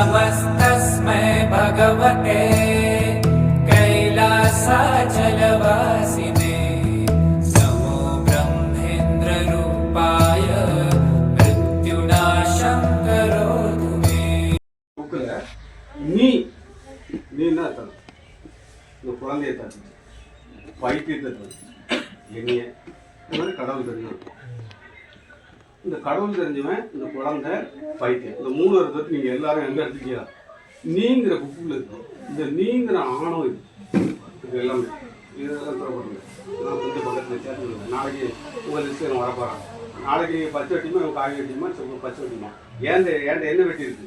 नमस्तस्मै भगवते कैलासाचलवासिने नमो ब्रह्मेन्द्ररूपाय मृत्युनाशं करोतु मे। నీ నేను అతను నువ్వు పొలం చేస్తాను బయట இந்த கடவுள் தெரிஞ்சவன் இந்த இந்த குழந்தை பைத்தியம். இந்த மூணு இருக்கிறது நீங்கள் எல்லாரும் எங்கே எடுத்துக்கியா நீங்கிற புக்கில் இருக்கு. இந்த நீங்கிற ஆணவம் இது. இது எல்லாமே. இதெல்லாம் தரப்படுங்க நான் கொஞ்சம் பக்கத்தில் சேர்த்து. நாளைக்கு உங்கள் லிஸ்ட்டு வர போகிறாங்க நாளைக்கு பச்சை வெட்டியுமா இவங்க காய் வெட்டியுமா சரி, பச்சை வெட்டியுமா? ஏன்ட ஏன்ட என்ன வெட்டி இருக்கு?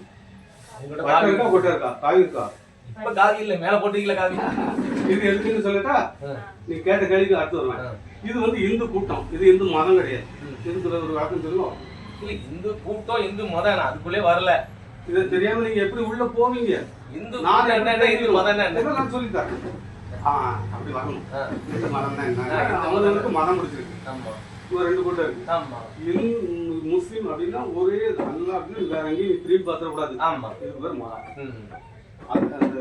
காவி இருக்கா கொட்டை இருக்கா? காய் இருக்கா? இப்ப காவி இல்ல மேல போட்டீங்களா காவி இது எதுக்குன்னு சொல்லட்டா? நீ கேட்ட கேள்விக்கு அடுத்து வருவேன். இது வந்து இந்து கூட்டம். இது இந்து மதம் கிடையாது. இதுக்குள்ள ஒரு வழக்கம் சொல்லுவோம். இல்ல இந்து கூட்டம் இந்து மதம் நான் அதுக்குள்ளே வரல. இதை தெரியாம நீங்க எப்படி உள்ள போவீங்க? இந்து நான் என்ன இந்து மதம் என்ன? நான் சொல்லித்தரேன். அப்படி வரணும். இந்த மதம் தான் என்ன? அவங்களுக்கு மதம் பிடிச்சிருக்கு. ஒரு ரெண்டு கூட்டம் இருக்கு. முஸ்லீம் அப்படின்னா ஒரே நல்லா இருக்கு வேற எங்கேயும் திரும்பி பார்த்துடக்கூடாது. ஆமா. இது பேர் மதம். அந்த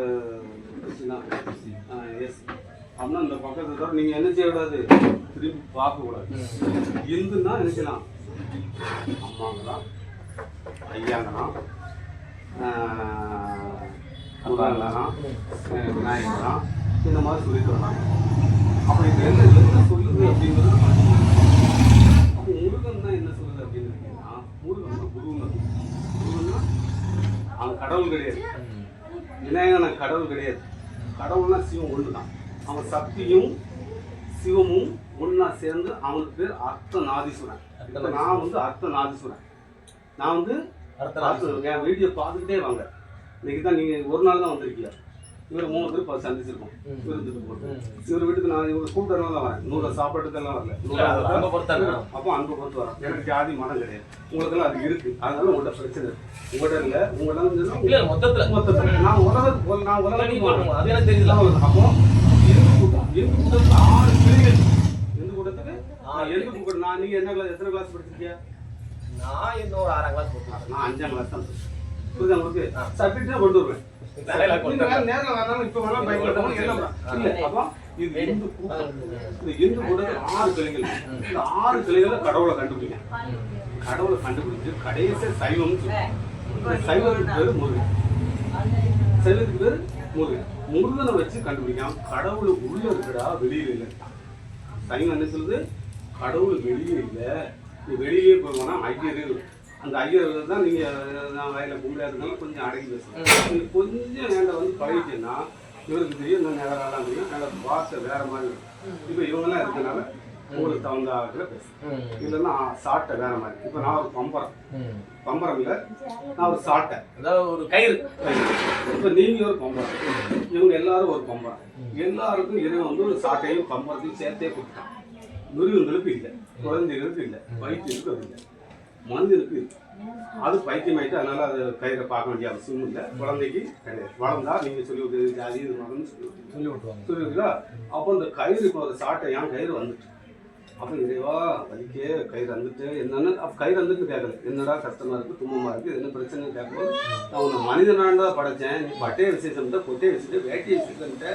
கிறிஸ்டினா? அப்படின்னா இந்த பக்கத்துல தவிர நீங்க என்ன செய்யக்கூடாது? திரும்பி பார்க்க கூடாது இந்துன்னா என்ன செய்யலாம்? அம்மாங்களாம் ஐயாங்களாம் முருகங்களாம் விநாயகராம் இந்த மாதிரி சொல்லிட்டு வராங்க அப்போ இது என்ன என்ன சொல்லுது அப்படிங்கிறது. அப்போ முருகன் தான் என்ன சொல்லுது அப்படின்னு கேட்டீங்கன்னா முருகன் தான் குருன்னு அவன் கடவுள் கிடையாது. விநாயகன் கடவுள் கிடையாது. கடவுள்னா சிவம் ஒன்று தான் அவன் சக்தியும் சிவமும் ஒன்றா சேர்ந்து அவனுக்கு பேர் அர்த்த நாதீஸ்வரன் இப்போ நான் வந்து அர்த்த நாதீஸ்வரன் நான் வந்து என் வீடியோ பார்த்துக்கிட்டே வாங்க. இன்னைக்கு தான் நீங்கள் ஒரு நாள் தான் வந்திருக்கீங்க. இவர் மூணு பேர் பார்த்து சந்திச்சிருக்கோம். ம். விருந்துக்கு போட்டு. இவர் வீட்டுக்கு நான் இவர் கூப்பிட்டு தான் வரேன். நூறு சாப்பாட்டுக்கெல்லாம் வரல. அன்பை பொறுத்தானே. அப்போ அன்பை பொறுத்து வரேன். எனக்கு ஜாதி மதம் கிடையாது. உங்களுக்கெல்லாம் அது இருக்கு. அதனால உங்கள்கிட்ட பிரச்சனை இருக்கு. உங்கள்கிட்ட இல்லை. உங்கள்கிட்ட இல்ல மொத்தத்துல. மொத்தத்தில். நான் உலகத்துக்கு நான் உலகத்துக்கு அப்போ எந்த கூட்டத்துக்கு ஆறு கிளைகள் எந்த கூட்டத்துக்கு எந்த கூட்டம் நான் நீங்க என்ன கிளாஸ் எத்தனை கிளாஸ் படிச்சிருக்கியா நான் இன்னும் ஒரு ஆறாம் கிளாஸ் போட்டுருக்கேன் நான் அஞ்சாம் கிளாஸ் தான் புரியுதா உங்களுக்கு ஆ. கொண்டு வருவேன் தலையில வரணும் வேணா என்ன அப்போ இது இந்து இந்த இந்து கூட ஆறு கிளைகள் இந்த ஆறு கிளைகளை கடவுளை கண்டுபிடிங்க கடவுளை கண்டுபிடிச்சு கடைசி சைவம் சைவத்துக்கு பேரு முருகன் சைவத்துக்கு பேரு முருகன் முருகனை வச்சு கண்டுபிடிக்காம கடவுள் உள்ள இருக்குடா வெளியில இல்லை. சைவம் என்ன சொல்லுது? கடவுள் வெளியே இல்லை. நீ வெளியே போனா ஐயர். அந்த ஐயர் தான் நீங்க நான் வயல கும்பிடா இருந்தாலும் கொஞ்சம் அடங்கி பேசுறேன் நீங்க கொஞ்சம் நேரம் வந்து பழகிட்டீங்கன்னா இவருக்கு தெரியும் இந்த நேரம் தெரியும். என்னோட வார்த்தை வேற மாதிரி இருக்கும். இப்போ இவங்கெல்லாம் இருக்கனால உங்களுக்கு தகுந்த ஆகிற பேசுறேன். ம். இல்லைன்னா சாட்டை வேற மாதிரி. இப்போ நான் ஒரு பம்பரம். பம்பரம் இல்லை நான் ஒரு சாட்டை. அதாவது ஒரு கயிறு. இப்போ நீங்க ஒரு பம்பரம். இவங்க எல்லாரும் ஒரு பம்பரம். எல்லாருக்கும் இறைவன் வந்து ஒரு சாட்டையும் பம்பரத்தையும் சேர்த்தே கொடுத்தான். மிருகங்களுக்கு இல்லை குழந்தைகளுக்கு இல்லை பைத்தியத்துக்கு அது இல்லை. மனிதனுக்கு இருக்கு அது பைத்தியம் ஆயிட்டு அதனால அது கயிறை பார்க்க வேண்டிய அவசியம் இல்லை. குழந்தைக்கு கிடையாது. வளர்ந்தா நீங்க சொல்லி விட்டு ஜாதி இது மதம்னு சொல்லி. சொல்லி விட்டுருவாங்க. புரியுதுங்களா? அப்போ இந்த கயிறு இப்போ ஒரு சாட்டை ஏன் கயிறு வந்துட்டு. அப்போ இறைவா வலிக்கே கயிறு வந்துட்டு என்னன்னு அப்போ கயிறு வந்துட்டு கேட்கல என்னடா கஷ்டமாக இருக்குது துன்பமா இருக்குது என்ன பிரச்சனை கேட்கும்போது நான் உன்னை மனிதனாண்டா படைச்சேன் நீ பட்டைய விசேஷம் கொட்டையை விசேஷம் வேட்டியை விசேஷம்ட்ட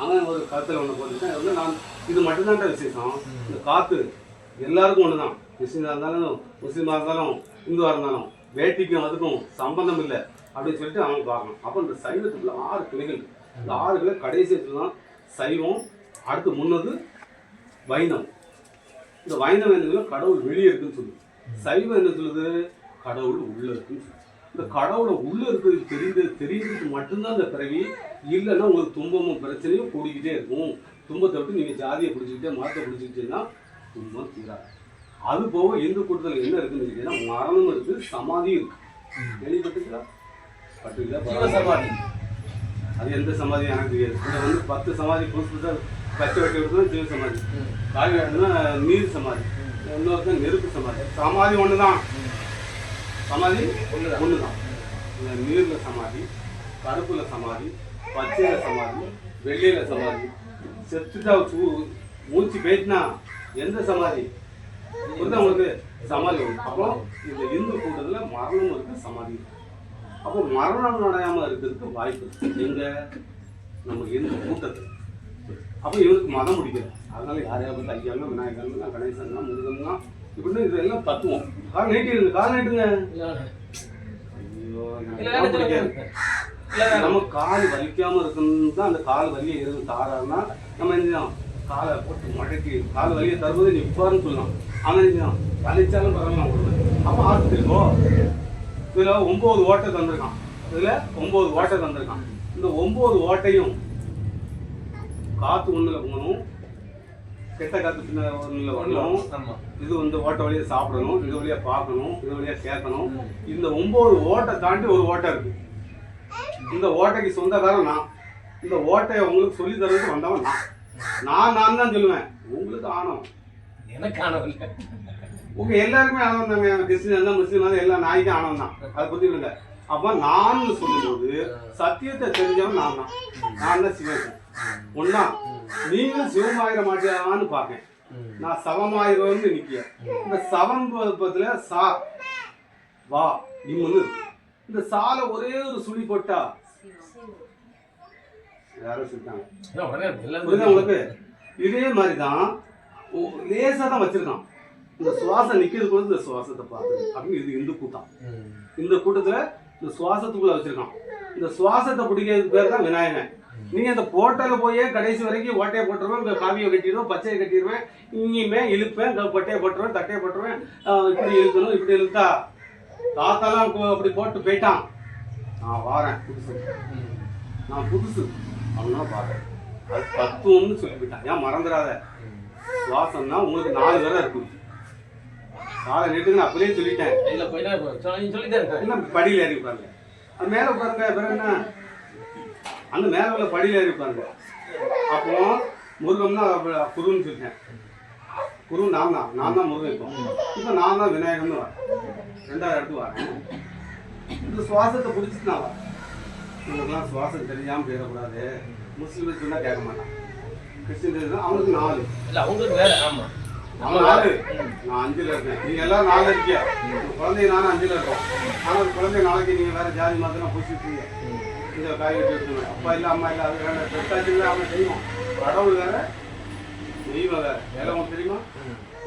அவன் ஒரு கருத்தில் ஒன்று போட்டுட்டேன் அது வந்து நான் இது மட்டும்தான்டா விசேஷம். இந்த காற்று எல்லாருக்கும் ஒன்று தான் கிறிஸ்டினாக இருந்தாலும் முஸ்லீமாக இருந்தாலும் இந்துவாக இருந்தாலும் வேட்டிக்கும் அதுக்கும் சம்பந்தம் இல்லை அப்படின்னு சொல்லிட்டு அவன் பார்க்கணும். அப்போ இந்த சைவத்துக்குள்ள ஆறு கிளைகள். இந்த ஆறு கிளை கடைசி தான் சைவம் அடுத்து முன்னது வைணவம். இந்த என்ன சொல்லுது? கடவுள் வெளியே இருக்குன்னு சொல்லுது. சைவம் என்ன சொல்லுது? கடவுள் உள்ள இருக்குன்னு சொல்லுது. இந்த கடவுளை உள்ள இருக்கிறது தெரிந்து தெரியுறதுக்கு மட்டும்தான் இந்த பிறவி இல்லைன்னா உங்களுக்கு துன்பமும் பிரச்சனையும் கூடிக்கிட்டே இருக்கும். துன்பத்தை விட்டு நீங்கள் ஜாதியை பிடிச்சிக்கிட்டே மரத்தை பிடிச்சிக்கிட்டீங்கன்னா துன்பம் தீராது. அது போக இந்து கூட்டத்தில் என்ன இருக்குன்னு கேட்டீங்கன்னா மரணம் இருக்கு சமாதி இருக்கு. கேள்விப்பட்டுங்களா பட்டுங்களா ஜீவ சமாதி. அது எந்த சமாதி எனக்கு தெரியாது. இதில் வந்து பத்து சமாதி புதுசு புதுசாக பச்சை வெட்டி விடுறது ஜீவ சமாதி. வெட்டினா நீர் சமாதி. இன்னொருத்தன் நெருப்பு சமாதி. சமாதி ஒன்று தான் சமாதி ஒண்ணுதான். ஒன்று தான் இந்த நீரில் சமாதி கருப்புல சமாதி பச்சையில சமாதி வெள்ளையில சமாதி. செத்துட்டா சூ மூச்சு போயிட்டுனா எந்த சமாதி? புரியுதா உங்களுக்கு? சமாதி ஒன்று அப்புறம் இந்த இந்து கூட்டத்தில் மரணம் இருக்கு சமாதி அப்போ மரணம் அடையாம இருக்கிறதுக்கு வாய்ப்பு எங்க? நம்ம இருந்த கூட்டத்தில். அப்போ இவனுக்கு மதம் முடிக்கல அதனால யாரையா பார்த்து ஐயாங்க விநாயகர்னா கணேசன்னா முருகன்னா இப்படின்னு இதெல்லாம் தத்துவம். கால் நீட்டிருங்க கால் நீட்டுங்க. ஐயோ. நம்ம கால் வலிக்காம இருக்கணும் தான் அந்த கால் வலியை இருந்து தாராருன்னா நம்ம என்ன? காலை போட்டு மடக்கி கால் வலியை தரும்போது நீ உட்காருன்னு சொல்லலாம். அவன் என்ன? வலிச்சாலும் பரவாயில்ல அப்போ போ இதுல ஒன்பது ஓட்டை தந்திருக்கான். இதுல ஒன்பது ஓட்டை தந்திருக்கான். இந்த ஒன்பது ஓட்டையும் காத்து ஒண்ணுல போகணும். கெட்ட காத்து பின்ன ஒண்ணுல வரணும். இது வந்து ஓட்ட வழியா சாப்பிடணும். இது வழியா பார்க்கணும். இது வழியா கேட்கணும். இந்த ஒன்பது ஓட்டை தாண்டி ஒரு ஓட்டை இருக்கு. இந்த ஓட்டைக்கு சொந்தக்காரன் நான். இந்த ஓட்டையை உங்களுக்கு சொல்லி தரதுக்கு வந்தவன் நான். நான் நான் தான் சொல்லுவேன். உங்களுக்கு ஆணவம். எனக்கு ஆனவில்லை உங்க எல்லாருக்குமே ஆணவம் தாங்க கிறிஸ்டின் இருந்தா முஸ்லீம் இருந்தா எல்லா நாய்க்கும் ஆணவம் தான். அதை பத்தி விடுங்க அப்ப நான் சொல்லும்போது சத்தியத்தை தெரிஞ்சவன் நான் தான். நான் தான் சிவன். ஒன்னா நீங்களும் சிவமாயிர மாட்டியான்னு பார்க்கேன். நான் சவமாயிரம்னு நிக்கிய இந்த சவம் பத்துல சா வா இம்முன்னு. இந்த சால ஒரே ஒரு சுழி போட்டா யாரோ சொல்லிட்டாங்க. புரியுதா உங்களுக்கு? இதே மாதிரி தான் லேசா தான் வச்சிருக்கான். இந்த சுவாசம் நிக்கிறது கூட இந்த சுவாசத்தை பார்க்குது அப்படின்னு இது இந்து கூட்டம். இந்த கூட்டத்துல இந்த சுவாசத்துக்குள்ள வச்சிருக்கான். இந்த சுவாசத்தை பிடிக்கிறதுக்கு பேர் தான் விநாயகன். நீங்க இந்த போட்டல போயே கடைசி வரைக்கும் ஓட்டையை போட்டுருவேன் காவியை கட்டிடுவேன் பச்சையை கட்டிடுவேன் இங்கேயுமே இழுப்பேன் பட்டையை போட்டுருவேன் தட்டையை போட்டுருவேன். இப்படி இழுக்கணும் இப்படி இழுத்தா தாத்தாலாம் அப்படி போட்டு போயிட்டான். நான் வாரேன் புதுசு. நான் புதுசு. அவனா பாக்குறேன் அது தத்துவம்னு சொல்லிவிட்டான். ஏன் மறந்துடாத? சுவாசம்னா உங்களுக்கு நாலு பேரை இருக்கு காலை நீட்டுக்கு நான் அப்படியே சொல்லிட்டேன். இல்ல போயிட்டா இப்போ சொல்லி சொல்லிட்டே இருக்கேன் என்ன படியில் ஏறி உட்காருங்க. அது மேலே உட்காருங்க பிறகு என்ன? அந்த மேலே உள்ள படியில் ஏறி அப்போ முருகம்னா குருன்னு சொல்லிட்டேன். குரு நான் தான். நான் தான் முருகன் இப்போ. இப்போ நான் தான் விநாயகம்னு வரேன் ரெண்டாவது இடத்து வரேன் இந்த சுவாசத்தை பிடிச்சிட்டு நான் வரேன் இவங்களுக்குலாம் சுவாசம் தெரியாமல் போயிடக்கூடாது. முஸ்லீம் சொன்னால் கேட்க மாட்டான். கிறிஸ்டின் தெரிஞ்சா அவனுக்கு நாலு. இல்லை அவங்களுக்கு வேறு ஆமாம் அவன் நாலு நான் அஞ்சுல இருக்கேன். நீங்க எல்லாரும் நாலு இருக்கியா உங்க குழந்தை நானும் அஞ்சுல இருக்கோம். ஆனா அந்த குழந்தை நாளைக்கு நீங்க வேற ஜாதி மாத்திரம் பூசிட்டீங்க இந்த காய் வெட்டி எடுத்துருவேன் அப்பா இல்ல அம்மா இல்ல அது வேற பெத்தாச்சு அவன் செய்வோம் கடவுள் வேற தெய்வம் வேற. எல்லாம் உங்களுக்கு தெரியுமா?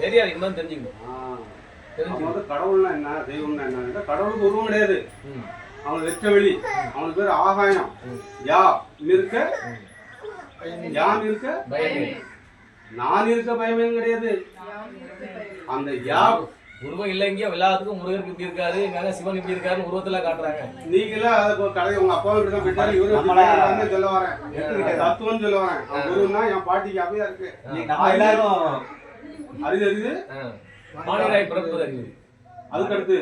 ஏரியா இருந்தாலும் தெரிஞ்சுக்கணும். ஆ. அவன் வந்து கடவுள்னா என்ன தெய்வம்னா என்ன? கடவுளுக்கு உருவம் கிடையாது. அவன் வெற்ற வெளி. அவனுக்கு பேர் ஆகாயம். யா இருக்க? யான் இருக்க? பயமே நான் இருக்க பயமே கிடையாது. அந்த யா உருவம் இல்லைங்க எல்லாத்துக்கும் முருகருக்கு இப்படி இருக்காரு எங்க சிவன் இப்படி இருக்காருன்னு உருவத்துல காட்டுறாங்க. நீங்களா அதை கடை உங்க அப்பா இப்படி தான் போயிட்டாரு இவரு இருக்காருன்னு சொல்ல வரேன். தத்துவம் சொல்ல வரேன். குருன்னா என் பாட்டிக்கு அப்படியே இருக்கு. நம்ம எல்லாரும் அரிது ஆ. மானிடராய் பிறப்பது அறிவு அதுக்கு அடுத்து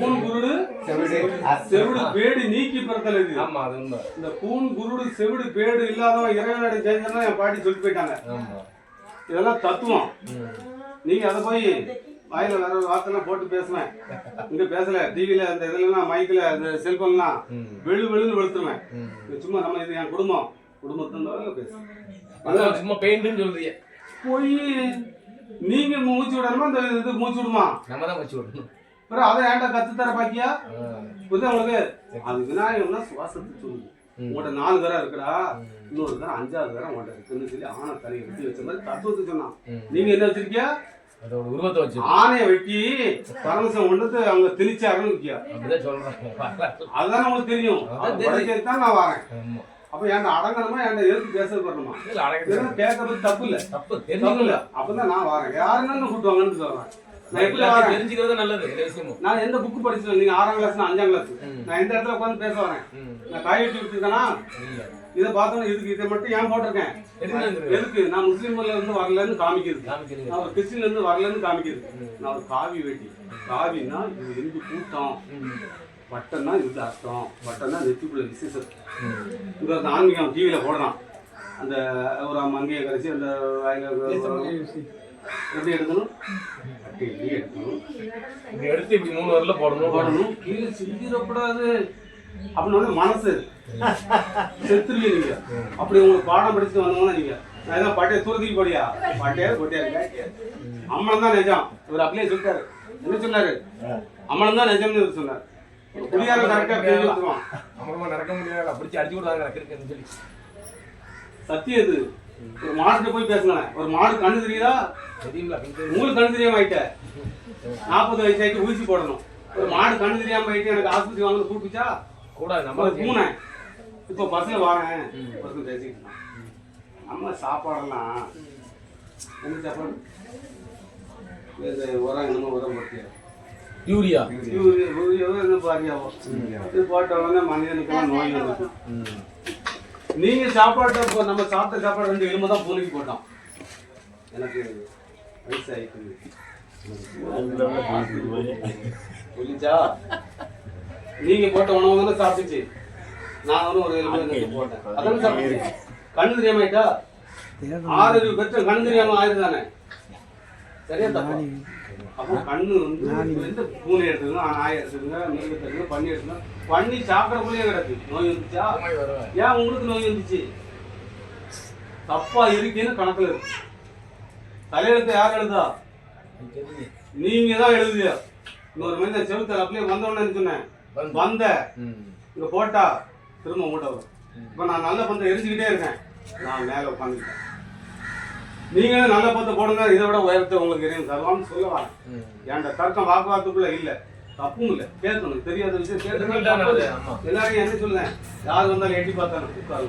கூன் குருடு செவிடு. பேடு நீக்கி பிறத்தல் இது. ஆமா அது உண்மை. இந்த கூன் குருடு செவிடு பேடு இல்லாதவன் இறைவனோட ஜெயஞ்சனா என் பாட்டி சொல்லிட்டு போயிட்டாங்க. இதெல்லாம் தத்துவம். நீங்க அதை போய் வாயில வேற ஒரு வார்த்தைலாம் போட்டு பேசுவேன். இங்க பேசல டிவில அந்த இதுலாம் மைக்ல அந்த செல்போன்லாம். வெளு வெளுன்னு வெளுத்துருவேன். சும்மா நம்ம இது என் குடும்பம். குடும்பத்தின் பேசு. அதான் சும்மா பெயிண்ட்னு சொல்றீங்க போய் நீங்க மூச்சு விடணுமா? அந்த இது மூச்சு விடுமா? நம்ம தான் வச்சு விடணும். அப்புறம் அதை ஏன்டா கத்து தர பாக்கியா. புரியுதா உங்களுக்கு? அது விநாயகம்னா சுவாசத்தை சொல்லுது. ம். உங்கள்ட்ட நாலு தரம் இருக்குடா இன்னொரு தரம் அஞ்சாவது தரம் உங்கள்ட்ட இருக்குன்னு சொல்லி ஆனை தலை வெட்டி வச்ச மாதிரி தத்துவத்தை சொன்னான். நீங்க என்ன வச்சிருக்கியா? அதோட உருவத்தை வச்சு. ஆனையை வெட்டி பரமசம் கொண்டு அவங்க திணிச்சாருன்னு இருக்கியா? அதுதானே உங்களுக்கு தெரியும். தான் நான் வரேன். அப்ப என்கிட்ட அடங்கணுமா? என்கிட்ட எதிர்த்து பேச இதெல்லாம் கேட்கறது தப்பு இல்ல. தப்பு. இல்ல. அப்பதான் நான் வரேன். யாருன்னு கூட்டுவாங்கன்னு சொல்றேன். தெரிஞ்சுக்கிறது நல்லது நான் எந்த புக்கு படிச்சேன் நீங்க ஆறாம் கிளாஸ் அஞ்சாம் கிளாஸ். நான் எந்த இடத்துல உட்காந்து பேச வரேன். நான் காய் வெட்டி விட்டுருக்கேனா இதை பார்த்தோன்னா இதுக்கு இதை மட்டும் ஏன் போட்டிருக்கேன்? எதுக்கு நான் முஸ்லீம்ல இருந்து வரலன்னு காமிக்கிறது. நான் ஒரு கிறிஸ்டின்ல இருந்து வரலன்னு காமிக்கிறது. நான் ஒரு காவி வெட்டி. காவின்னா இது கூட்டம். ம். பட்டம்னா இது அர்த்தம். பட்டம்னா நெத்திக்குள்ள விசேஷம். ஒரு ஆன்மீகம் டிவியில போடுறான். அந்த ஒரு மங்கையை கரைச்சி அந்த எப்படி எடுக்கணும் எப்படி எடுக்கணும் இப்படி எடுத்து இப்படி மூணு வரல போடணும் போடணும் கீழே சிந்திடக்கூடாது அப்படின்னு மனசு செத்துருவீங்க நீங்க அப்படி உங்களுக்கு பாடம் படிச்சுட்டு வந்தவங்க நீங்க நான் ஏதாவது பட்டைய தூரத்துக்கு போடியா பட்டையா கொட்டியா அம்மன் தான் நிஜம் இவர் அப்படியே சொல்லிட்டாரு என்ன சொன்னாரு அம்மன் தான் நிஜம்னு இவர் சொன்னார் குடியாரம் கரெக்டா பேசி வந்துருவான் அப்புறமா நடக்க முடியாது பிடிச்சி அடிச்சு சொல்லி சத்தியம் இது ஒரு மாடுகிட்ட போய் பேசுங்களேன். ஒரு மாடு கண்ணு தெரியுதா? தெரியுங்களா உங்களுக்கு கண்ணு தெரியாம ஆயிட்ட. நாற்பது வயசு ஆயிட்டு ஊசி போடணும். ஒரு மாடு கண்ணு தெரியாம ஆயிட்டு எனக்கு ஆஸ்பத்திரி வாங்க கூப்பிச்சா கூடாது நம்ம பூனை. இப்போ பஸ்ல வாரேன். பஸ்ல இருந்தான். நம்ம சாப்பாடெல்லாம் என்ன சாப்பாடு? உரம் என்னமோ உரம் போட்டியா யூரியா. யூரியா யூரியாவோ என்ன பாரியாவோ இது போட்ட உடனே மனிதனுக்கெல்லாம் நோய் வந்துச்சு நீங்க சாப்பாட்டை இப்போ நம்ம சாப்பிட்ட சாப்பாடு ரெண்டு எலும்பு தான் பூனைக்கு போட்டோம் எனக்கு புரிஞ்சா? நீங்க போட்ட உணவு தானே சாப்பிட்டுச்சு. நான் வந்து ஒரு எலும்பு போட்டேன். அதானே சாப்பிட்டுச்சு. கண்ணு தெரியாம ஆறு பெற்ற கண்ணு தெரியாம ஆயுது தானே சரியா தப்பா? அப்போ கண்ணு வந்து பூனை எடுத்துக்கணும்? நாய் எடுத்துக்கங்க மிருகத்தை எடுத்துக்கங்க பண்ணி எடுத்துக்கணும். பண்ணி சாப்பிடக்குள்ளேயே கிடக்கு. நோய் வந்துச்சா? ஏன் உங்களுக்கு நோய் வந்துச்சு? தப்பா இருக்கேன்னு கணக்குல இருக்கு. தலையெழுத்து யார் எழுதா? நீங்க தான் எழுதுங்க இன்னொரு மனிதன் செவுத்தல் அப்படியே வந்த உடனே சொன்னேன். வந்து. வந்த. இங்க போட்டா திரும்ப மூட்டை வரும். இப்ப நான் நல்ல பந்தை எரிஞ்சுக்கிட்டே இருக்கேன். நான் மேல உட்காந்துக்கிட்டேன். நீங்களும் நல்ல பந்தை போடுங்க இதை விட உயரத்தை உங்களுக்கு எரியும் தருவான்னு சொல்ல வரேன் என்கிட்ட தர்க்கம் வாக்குவாதத்துக்குள்ள இல்ல. தப்பும் இல்ல. கேட்கணும் தெரியாத விஷயம் கேட்கணும் ஆமா. எல்லாரையும் என்ன சொல்லுவேன் யார் வந்தாலும் எட்டி பார்த்தாலும் உட்காரு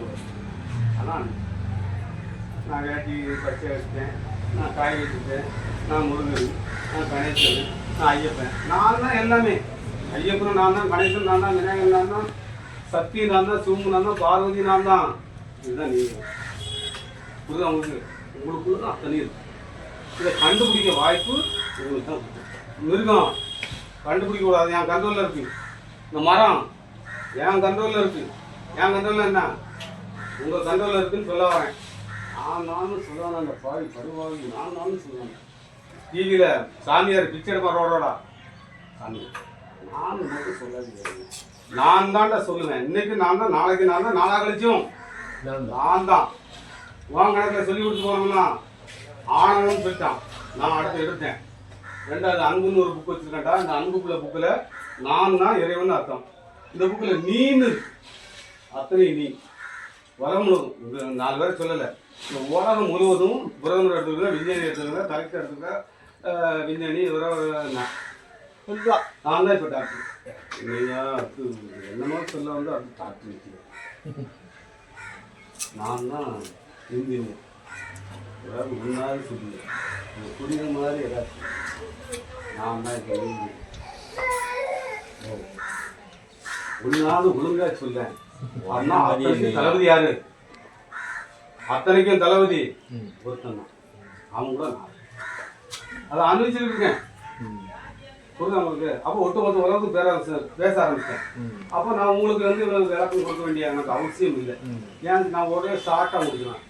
ஆனா நான் வேட்டி பச்சை வச்சுட்டேன் நான் காய் வச்சுட்டேன் நான் முருகன் நான் கணேசன் நான் ஐயப்பன். நான் தான் எல்லாமே. ஐயப்பனும் நான் தான் கணேசன் நான் தான் விநாயகன் நான் தான் சக்தி நான் தான் சிவமு நான் தான் பார்வதி நான் தான். இதுதான் நீங்க. புரியுதா உங்களுக்கு? உங்களுக்குள்ள தான் அத்தனை இருக்கு. இதை கண்டுபிடிக்க வாய்ப்பு உங்களுக்கு தான். மிருகம் கண்டுபிடிக்க கூடாது. என் கண்ட்ரோலில் இருக்கு. இந்த மரம். என் கண்ட்ரோலில் இருக்கு. என் கண்ட்ரோலில் என்ன? உங்க கண்ட்ரோலில் இருக்குன்னு சொல்ல வரேன். நான் நானும் சொல்லுவாங்க அந்த பாவி பருவாவி நான் நானும் சொல்லுவேன் டிவியில் சாமியார் பிச்சை எடுப்பார் ரோடோடா சாமி. நான் மட்டும் சொல்லாதீங்க நான் தான்டா சொல்லுவேன். இன்னைக்கு நான் தான் நாளைக்கு நான் தான் நாளா கழிச்சும். நான் தான். உன் கணக்கில் சொல்லி கொடுத்து போனோம்னா ஆனவன் சொல்லிட்டான். நான் அடுத்து எடுத்தேன். ரெண்டாவது அன்புன்னு ஒரு புக் வச்சிருக்கேன்டா. இந்த அன்புக்குள்ள புக்கில் நான் தான் இறைவன் அர்த்தம். இந்த புக்கில் நீனு. அத்தனை நீ. உலகம் முழுவதும். நாலு பேர் சொல்லலை. இந்த உலகம் முழுவதும் பிரதமர் எடுத்துக்க விஞ்ஞானி எடுத்துக்க கலெக்டர் எடுத்துக்க விஞ்ஞானி இவர நான் நான் தான் இப்போ டாக்டர் என்னமோ சொல்ல வந்து அது டாக்டர் நான் தான் இந்தியன். ஏதாவது முன்னாடி சொல்லல இந்த புரியுற மாதிரி ஏதாச்சும். நான் தான் இப்போ இந்தியன். ஒன்னாவது ஒழுங்கா சொல்ல தளபதி யாரு? அத்தனைக்கும் தளபதி. ஒருத்தன் தான். அவன் கூட நான். அதை அனுபவிச்சுட்டு இருக்கேன். புரியுதா உங்களுக்கு? அப்போ ஒட்டுமொத்த உலகத்துக்கு பேர ஆரம்பிச்சேன் பேச ஆரம்பிச்சேன் அப்போ நான் உங்களுக்கு வந்து இவ்வளவு விளக்கம் கொடுக்க வேண்டிய எனக்கு அவசியம் இல்லை. ஏன் நான் ஒரே ஷார்ட்டாக முடிச்சுவேன்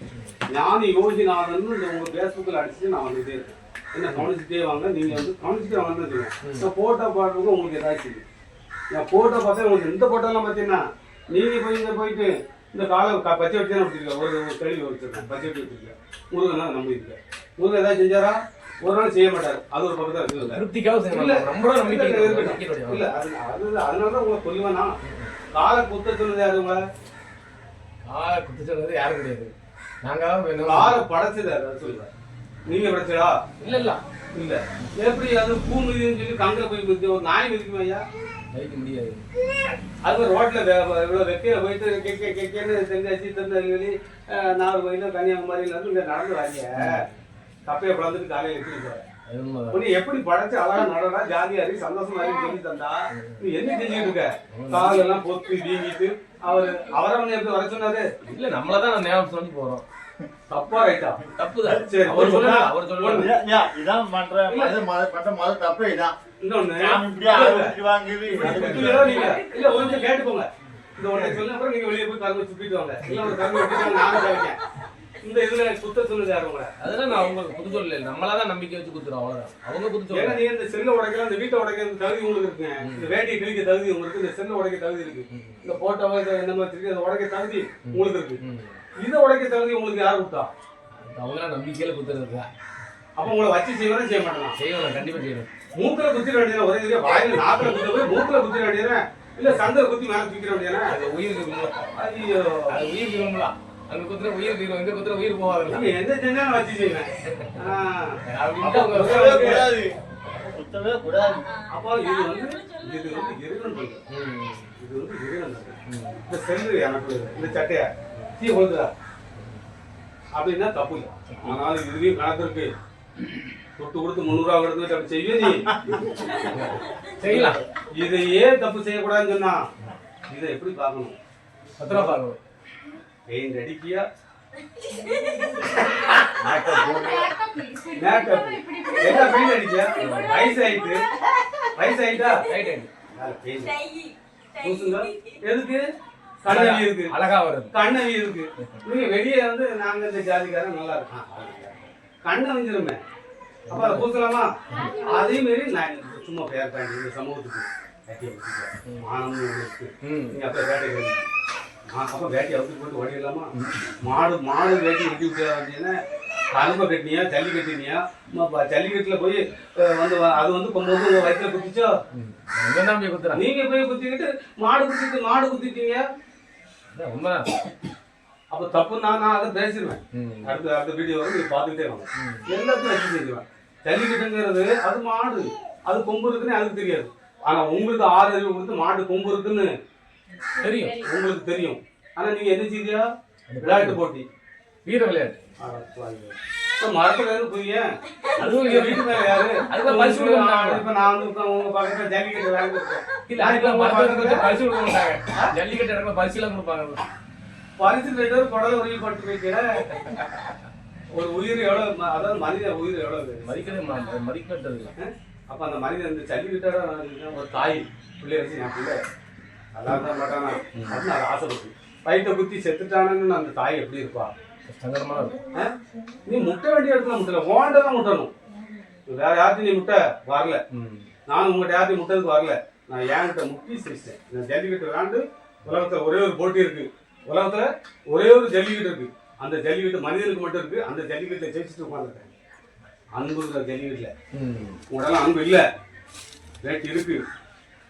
ஞானி யோகிநாதன் இந்த உங்க ஃபேஸ்புக்கில் அடிச்சுட்டு நான் வந்துட்டே இருக்கேன். என்ன கவனிச்சுட்டே வாங்க நீங்க வந்து கவனிச்சுட்டே வாங்கன்னு வச்சுக்கோங்க. இந்த போட்டோ பாடுறதுக்கு உங்களுக்கு ஏதாச்சும் இருக்கு. என் போட்டோ பார்த்தா உங்களுக்கு இந்த போட்டோலாம் பார்த்தீங்கன்னா நீங்க போய் இங்க போயிட்டு இந்த காலை பச்சை வச்சு தான் வச்சிருக்கேன் ஒரு ஒரு கேள்வி வச்சிருக்கேன். பச்சை வச்சு வச்சிருக்கேன். முருகன் நம்பி இருக்கேன் முருகன் ஏதாவது செஞ்சாரா? ஒரு நாள் செய்ய மாட்டாரு. அது ஒரு பக்கத்தில் இருக்குது திருப்திக்காக இல்ல, நம்மளோட நம்பிக்கை இல்ல, அது- அது- அதனாலதான் உங்களை சொல்லுவேனா? காலை குத்த சொன்னது யாரு உங்களை? ஆ, குத்து சொன்னது யாரும் கிடையாது. நாங்க தான் வேணும். காலை படைச்சது அதை சொல்லுங்க. நீங்க படைச்சடா இல்ல இல்ல. இல்ல. எப்படி அது பூ மிதின்னு சொல்லி கங்கில போய் மிதிச்சு ஒரு நாய் மிதிக்குமா ஐயா? வைக்க முடியாது. அது ரோட்ல இவ்வளவு வெக்கையில போயிட்டு கே கே கே கேன்னு தென்காசி திருநெல்வேலி நாகர்கோயில் கன்னியாகுமரியில இருந்து இங்க நடந்து வாங்க கப்பையை பிளந்துட்டு காலையில உண்மைதான். உன்னை எப்படி படைச்சு அழகா நடடா ஜாலியா இருக்கு சந்தோஷமா இருக்கு சொல்லி தந்தா நீ என்ன செஞ்சுட்டு இருக்க? கால் எல்லாம் பொத்து வீங்கிட்டு அவரு அவரை வந்து எப்படி வர சொன்னாரு? இல்ல நம்மளதான் நான் ஞாபகம் சொல்லி போறோம். தப்பா ரைட்டா? தப்புதான். சரி, அவர். சொல்லல அவர் சொல்லல. இதான், பண்ற பண்ற மத தப்பு இதான். இன்னொன்னு இல்ல, ஒரு கேட்டுக்கோங்க. இந்த ஒன்றை சொல்ல அப்புறம் நீங்க வெளியே போய் கரும்பு சுத்திட்டு வாங்க. இல்ல ஒரு கரும்பு நானும் கவிக்கேன் இந்த இதுல குத்த சொன்னது யாரு உங்களை? அதெல்லாம் நான் உங்களுக்கு குத்து சொல்லல. நம்மளாதான் நம்பிக்கை வச்சு குத்துறோம் அவ்வளவுதான். அவங்க குத்து ஏன்னா சொல்லல. நீங்க இந்த செல்ல உடைக்கலாம் இந்த வீட்டை உடைக்கிற தகுதி உங்களுக்கு இருக்குங்க. இந்த வேட்டியை கிழிக்க தகுதி உங்களுக்கு இந்த செல்ல உடைக்க தகுதி இருக்கு. இந்த போட்டோவை இதை என்ன மாதிரி இருக்கு அதை உடைக்க தகுதி உங்களுக்கு இருக்கு. இதை உடைக்க தகுதி உங்களுக்கு யார் கொடுத்தா? அவங்களாம் நம்பிக்கையில குத்துறது தான் அப்ப உங்களை வச்சு செய்வானே செய்ய மாட்டானா? செய்யணும் கண்டிப்பா செய்யணும் மூக்கில குத்திர வேண்டியது ஒரே இதுல வாயில நாக்கில குத்த போய் மூக்கில குத்திர வேண்டியது இல்ல சந்தர் குத்தி மேல தூக்கிட வேண்டியதானே அது உயிருக்கு. ஐயோ. அது உயிருக்கு விழுங்கலாம். அங்க குத்துற உயிருக்கு விழும், இங்க குத்துற உயிர் போகாதுல்ல. நீங்க எந்த செஞ்சாலும் வச்சு செய்வேன் கூடாது குத்தவே கூடாது அப்போ இது வந்து இது வந்து இறைவன். இது வந்து இறைவன். இந்த செல்லு எனக்கு இந்த சட்டைய தீ கொளுத்துறா அப்படின்னா தப்பு இல்லை ஆனாலும் இதுலயும் கணக்கு இருக்கு தொட்டு கொடுத்து முந்நூறுவா கொடுத்து அப்படி செய்ய நீ செய்யலாம். இதையே தப்பு செய்யக்கூடாதுன்னு சொன்னா இதை எப்படி பார்க்கணும் பத்திரமா பார்க்கணும். பெயிண்ட் மேக்கப் என்ன பெயிண்ட் அடிக்கியா வயசு ஆயிட்டு. வயசு ஆயிட்டா? எதுக்கு? கண்ணவி இருக்கு அழகா வருது. கண்ணவி இருக்கு நீங்க வெளியே வந்து நாங்க இந்த ஜாதிக்காரன் நல்லா இருக்கான் கண்ணு வந்துருமே அப்ப அதை பூசலாமா? அதே மாரி நான் சும்மா பேர் இந்த சமூகத்துக்கு ஒண்ணு இருக்கு. நீங்க அப்ப அப்ப வேட்டியை அவுத்து போட்டு ஓடிடலாமா மாடு மாடு வேட்டி கட்டி விட்டு அப்படின்னா கரும்பை கட்டினியா ஜல்லி கட்டினியா? ஜல்லிக்கட்டுல போய் வந்து அது வந்து கொண்டு வந்து வயிற்றுல குத்திச்சோ? போய் குத்துறான். நீங்க போய் குத்திக்கிட்டு மாடு குத்திட்டு மாடு குத்திட்டீங்க உண்மைதான். அப்ப தப்பு நான் நான் அதை பேசிடுவேன். அடுத்த அடுத்த வீடியோ நீங்க பார்த்துக்கிட்டே வாங்க. எல்லாத்தையும் வச்சு செஞ்சுவேன் ஜல்லிக்கட்டுங்கிறது அது மாடு. அது கொம்பு இருக்குன்னு அதுக்கு தெரியாது. ஆனா உங்களுக்கு ஆறு அறிவு கொடுத்து மாடு கொம்பு இருக்குன்னு தெரியும். உங்களுக்கு தெரியும். ஆனா நீங்க என்ன செய்தியா? விளையாட்டு போட்டி. வீர விளையாட்டு. மரத்துல இருந்து புரிய அதுவும் வீட்டு மேல யாரு? அதுக்கு பரிசு. இப்ப நான் வந்து உங்க பக்கத்துல ஜல்லிக்கட்டு விளையாண்டு இல்ல அதுக்கு மரத்துல வச்சு பரிசு கொடுக்க மாட்டாங்க. ஜல்லிக்கட்டு இடத்துல பரிசு எல்லாம் கொடுப்பாங்க. பரிசு போயிட்டு குடல பட்டு வைக்கிற ஒரு உயிர் எவ்வளவு அதாவது மனித உயிர் எவ்வளவு? இல்லை அஹ்? அப்ப அந்த மனிதன் இந்த ஜல்லிக்கட்டோட ஒரு தாய் பிள்ளை வச்சு என் பிள்ளை. நல்லா இருந்தா மாட்டானா? அப்படின்னு அது ஆசைப்பட்டு. வயிற்ற குத்தி செத்துட்டானன்னு அந்த தாய் எப்படி இருப்பா? சங்கடமா இருக்கும்? நீ முட்டை வேண்டிய இடத்துல முட்டல. ஓண்ட தான் முட்டணும். வேற யார்த்தையும் நீ முட்டை வரல. நான் உங்கள்கிட்ட யார்த்தையும் முட்டதுக்கு வரல. நான் என்கிட்ட முட்டி சிரிச்சிட்டேன். இந்த ஜல்லிக்கட்டு விளாண்டு உலகத்துல ஒரே ஒரு போட்டி இருக்கு. உலகத்துல ஒரே ஒரு ஜல்லிக்கட்டு இருக்கு. அந்த ஜல்லிக்கட்டு மனிதனுக்கு மட்டும் இருக்கு. அந்த ஜல்லிக்கட்டை ஜெயிச்சுட்டு உட்காந்துருக்கேன் அன்புங்கிற ஜல்லிக்கட்டுல. ம். உங்களெல்லாம் அன்பு இல்ல. ரேட் இருக்கு.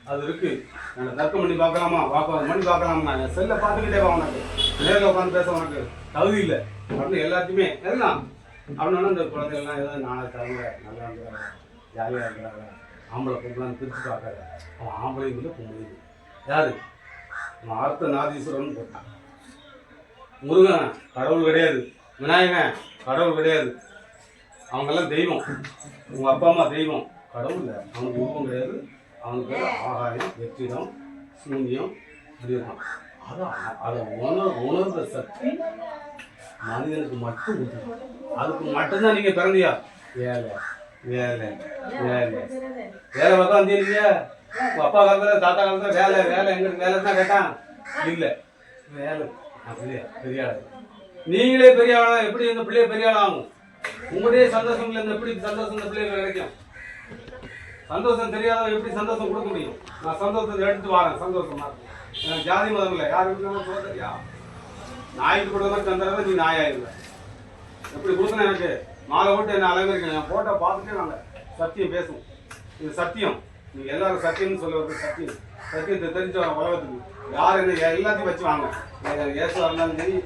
அது இருக்கு. நான் தர்க்கம் பண்ணி பார்க்கலாமா? பார்க்கலாம் பண்ணி பார்க்கலாமா? நான் செல்ல பார்த்துக்கிட்டே வா உனக்கு. நேரில் உட்காந்து பேச உனக்கு தகுதி இல்லை. அப்படின்னு எல்லாத்தையுமே எல்லாம். அப்படின்னா இந்த குழந்தைகள்லாம் ஏதாவது நாளை தலைமுறை நல்லா இருக்கிறாங்க ஜாலியாக இருக்கிறாங்க. ஆம்பளை பொம்பளான்னு பிரித்து பார்க்காத. அவன் ஆம்பளையும் இல்லை பொம்பளையும் யாரு? அவன் ஆர்த்த நாதீஸ்வரன் போட்டான். முருகன் கடவுள் கிடையாது. விநாயகன் கடவுள் கிடையாது. அவங்கெல்லாம் தெய்வம். உங்கள் அப்பா அம்மா தெய்வம். கடவுள் இல்லை. அவனுக்கு உருவம் கிடையாது. அவனுக்கு பேர் ஆகாயம் வெற்றிடம் சூன்யம் இருக்கும் அதை அதை உணர் உணர்ந்த சக்தி மனிதனுக்கு மட்டும் உண்டு. அதுக்கு மட்டும்தான் நீங்க பிறந்தியா? வேலை. வேலை வேலை. வேலை பார்த்தா வந்தீங்க நீங்க உங்க அப்பா காலத்துல தாத்தா காலத்துல வேலை வேலை. எங்க வேலை தான் கேட்டான். இல்ல. வேலை. அப்படியே பெரிய ஆளு நீங்களே பெரிய ஆளா எப்படி இந்த பிள்ளைய பெரிய ஆள் ஆகும் உங்களுடைய சந்தோஷம் இல்லை இந்த எப்படி சந்தோஷம் இந்த பிள்ளைகளுக்கு கிடைக்கும்? சந்தோஷம் தெரியாதவன் எப்படி சந்தோஷம் கொடுக்க முடியும்? நான் சந்தோஷத்தை எடுத்து வரேன் சந்தோஷமா எனக்கு ஜாதி மதம் இல்லை. யாருக்கு சொல்ல தெரியா? நாய்க்கு கொடுத்த மாதிரி நீ நீ நாயாயிருந்த எப்படி கொடுக்கணும் எனக்கு? மாலை போட்டு என்ன அலங்கரிக்கணும் என் போட்டோ பார்த்துட்டே நாங்கள் சத்தியம் பேசுவோம். இது சத்தியம். நீங்கள் எல்லாரும் சத்தியம்னு சொல்ல வருது சத்தியம். சத்தியத்தை தெரிஞ்ச உலகத்துக்கு. யார் என்ன எல்லாத்தையும் வச்சு வாங்க. ஏசுவா இருந்தாலும் சரி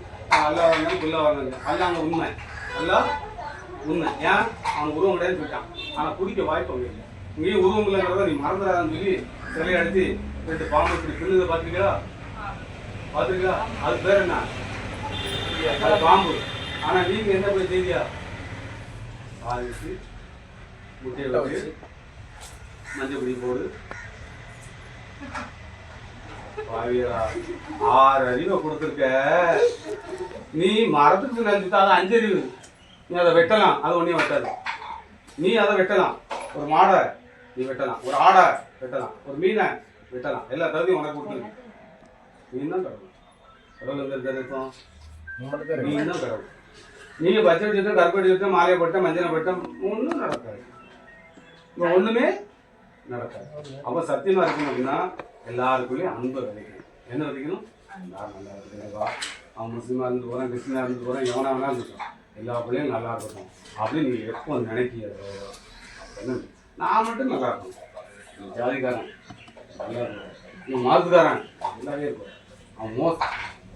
அல்லா இருந்தாலும் குல்லா இருந்தாலும் சரி. அல்லாங்க உண்மை. அல்லா உண்மை. ஏன்? அவன் உருவம் கிடையாது போயிட்டான் ஆனால் குடிக்க வாய்ப்பு அவங்க இல்லை. இங்கேயும் உருவம் இல்லைங்கிறத நீ மறந்துடாதுன்னு சொல்லி சிலையை அடித்து ரெண்டு பாம்பு இப்படி பின்னுதை பார்த்துருக்கா பார்த்துருக்கா அது பேர் என்ன? அது பாம்பு. ஆனா நீங்க என்ன போய் செய்தியா? வச்சு முட்டையை வச்சு மஞ்சள் பொடி. போடு ஆறு அறிவை கொடுத்துருக்க. நீ மரத்துக்கு நினைச்சுட்டா அது அஞ்சறிவு நீ அதை வெட்டலாம். அது ஒன்றையும் வெட்டாது. நீ அதை வெட்டலாம். ஒரு மாடை நீ வெட்டலாம். ஒரு ஆடை வெட்டலாம். ஒரு மீனை வெட்டலாம். எல்லா தகுதியும் உனக்கு கொடுத்துருக்கு நீ தான் கடவுள். கடவுள் எங்க இருக்காரு இப்போ? நம்மளுக்கு இருக்கு. நீ தான் கடவுள். நீங்க பச்சை வச்சுட்டு கருப்படி வச்சுட்டு மாலையை போட்ட மஞ்சளை போட்ட ஒன்றும் நடக்காது. இங்க ஒண்ணுமே நடக்காது. அப்ப சத்தியமா இருக்கணும் அப்படின்னா எல்லாருக்குள்ளேயும் அன்பை விதைக்கணும் என்ன விதைக்கணும் எல்லாரும் நல்லா இருக்கிறவா அவன் முஸ்லீமா இருந்து போறான் கிறிஸ்டினா இருந்து போறான் எவனா வேணா இருக்கட்டும் எல்லா பிள்ளையும் நல்லா இருக்கட்டும். அப்படின்னு நீங்க எப்போ நினைக்கிறதோ என்ன நான் மட்டும் நல்லா இருக்கணும் நீ ஜாதிக்காரன். நல்லா இருக்கணும் இவன் நல்லாவே இருக்கும் அவன் மோஸ்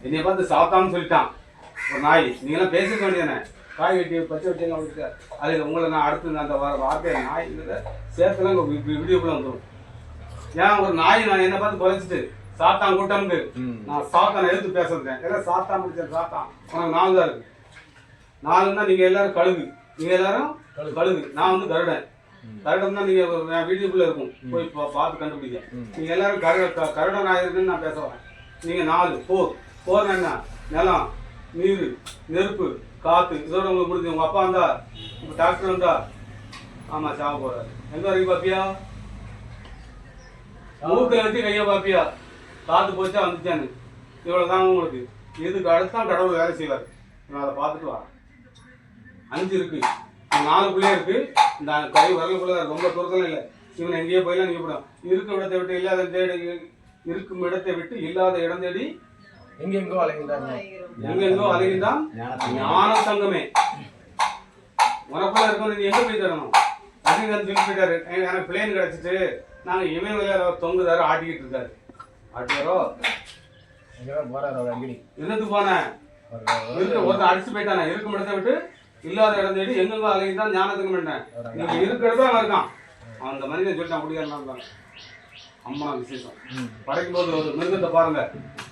என்னைய பார்த்து சாத்தான்னு சொல்லிட்டான். ஒரு நாய். நீங்களாம் பேசிக்க வேண்டியதானே? காய் வெட்டி பச்சை வெட்டிங்க அவருக்கு அதில் உங்களை நான் அடுத்து அந்த வர வார்த்தையை நாய் சேர்த்துலாம் வீடியோக்குள்ள வந்துடும் ஏன் ஒரு நாய் நான் என்ன பார்த்து குறைச்சிட்டு சாத்தான் கூட்டம்க்கு நான் சாத்தான் எடுத்து பேசுறேன் எல்லாம் சாத்தான் முடிச்சேன் சாத்தான். உனக்கு நாலு தான் இருக்கு. நாலு தான் நீங்க எல்லாரும் கழுகு. நீங்க எல்லாரும் கழுகு. நான் வந்து கருடன். கருடன் தான் நீங்க வீட்டுக்குள்ள இருக்கும். போய் பார்த்து கண்டுபிடிங்க. நீங்க எல்லாரும் கரு க- கருடன் ஆயிருக்குன்னு நான் பேச வரேன். நீங்க நாலு போர். போர் என்ன? நிலம் நீர் நெருப்பு காத்து. இதோட உங்களுக்கு முடிஞ்சு உங்க அப்பா வந்தா உங்க டாக்டர் வந்தா ஆமா சாவ போறாரு. எங்க வரைக்கும் பாப்பியா? மூக்கில் வச்சு கையை பாப்பியா. காத்து போச்சா வந்துச்சான்னு. இவ்வளவுதான் உங்களுக்கு. இதுக்கு அடுத்து தான் கடவுள் வேலை செய்வார். நான் அதை பார்த்துட்டு வரேன். அஞ்சு இருக்கு. இந்த நாலு பிள்ளை இருக்கு. இந்த கை வரலுக்குள்ள ரொம்ப தூரத்துல இல்லை. இவன் எங்கேயோ போயெல்லாம் நீங்க போடும் இருக்கும் இடத்தை விட்டு இல்லாத தேடி இருக்கும் இடத்தை விட்டு இல்லாத இடம் தேடி எங்கெங்கோ அலைகின்றாங்க எங்கெங்கோ அலைகின்றான். ஞான சங்கமே உனக்குள்ள இருக்கணும் நீ எங்க போய் தரணும் ரஜினிகாந்த் சொல்லி போயிட்டாரு. "எனக்கு- எனக்கு பிளேன் கிடைச்சிட்டு. நாங்க இவன் விளையாட தொங்குதாரு ஆட்டிக்கிட்டு இருக்காரு. ஆட்டியாரோ? போறாரு அவர் அங்கடி? என்னத்துக்கு போனேன். ஒருத்தன் அடிச்சு போயிட்டானே. இருக்கும் இடத்தை விட்டு இல்லாத இடம் தேடி எங்கெங்க அலையுதான் ஞானத்துக்கு மாட்டேன் நீங்க இருக்கிறதா அவன் இருக்கான் அந்த மனிதன் சொல்லிட்டான் குடிக்காரன் அம்மா விசேஷம். படைக்கும் போது ஒரு மிருகத்தை பாருங்க.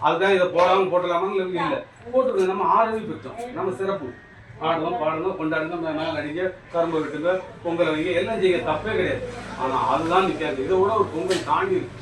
அதுதான் இதை போடாம போட்டலாமான்னு இல்லை போட்டுருங்க நம்ம ஆரோக்கியம் பெற்றோம். நம்ம சிறப்பு. ஆடுவோம் பாடுங்க கொண்டாடுங்க மேல அடிங்க கரும்பு வெட்டுங்க பொங்கல் வைங்க எல்லாம் செய்யுங்க. தப்பே கிடையாது. ஆனா அதுதான் நிற்காது இதை விட ஒரு பொங்கல் தாண்டி இருக்கு.